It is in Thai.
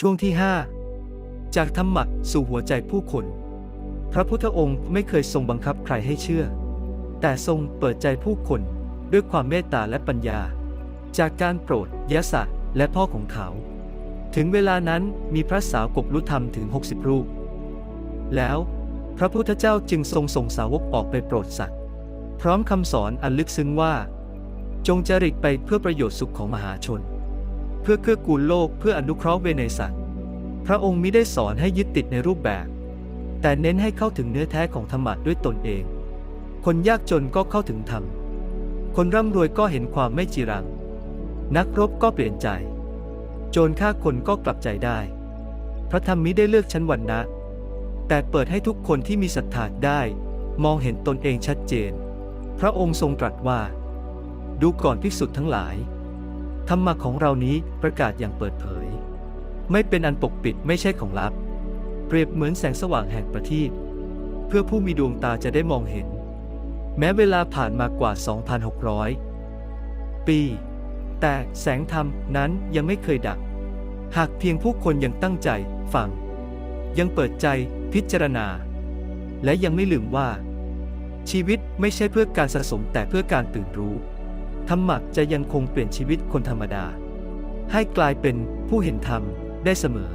ช่วงที่ 5 จากธรรมะสู่หัวใจผู้คน พระพุทธองค์ไม่เคยทรงบังคับใครให้เชื่อ แต่ทรงเปิดใจผู้คนด้วยความเมตตาและปัญญา จากการโปรดยศะและพ่อของเขา ถึงเวลานั้นมีพระสาวกบรุธรรมถึง 60 รูป แล้วพระพุทธเจ้าจึงทรงส่งสาวกออกไปโปรดสัตว์ พร้อมคำสอนอันลึกซึ้งว่า จงจริกไปเพื่อประโยชน์สุขของมหาชน พื่อเกื้อกูลโลกเพื่ออนุเคราะห์เวไนสัตว์พระองค์มิได้สอนให้ยึดติดในรูปแบบ แต่เน้นให้เข้าถึงเนื้อแท้ของธรรมะด้วยตนเอง คนยากจนก็เข้าถึงธรรม คนร่ำรวยก็เห็นความไม่จีรัง นักรบก็เปลี่ยนใจ โจรฆ่าคนก็กลับใจได้ พระธรรมมิได้เลือกชั้นวรรณะแต่เปิดให้ทุกคนที่มีศรัทธาได้ มองเห็นตนเองชัดเจน พระองค์ทรงตรัสว่า ดูก่อนภิกษุทั้งหลาย ธรรมะของเรานี้ประกาศอย่างเปิดเผย ไม่เป็นอันปกปิดไม่ใช่ของลับ เปรียบเหมือนแสงสว่างแห่งประทีปเพื่อผู้มีดวงตาจะได้มองเห็น แม้เวลาผ่านมากว่า 2,600 ปี แต่แสงธรรมนั้นยังไม่เคยดับหากเพียงผู้คนยังตั้งใจฟัง ยังเปิดใจพิจารณา และยังไม่ลืมว่า ชีวิตไม่ใช่เพื่อการสะสมแต่เพื่อการตื่นรู้ ธรรมะจะยังคงเปลี่ยนชีวิตคนธรรมดา ให้กลายเป็นผู้เห็นธรรมได้เสมอ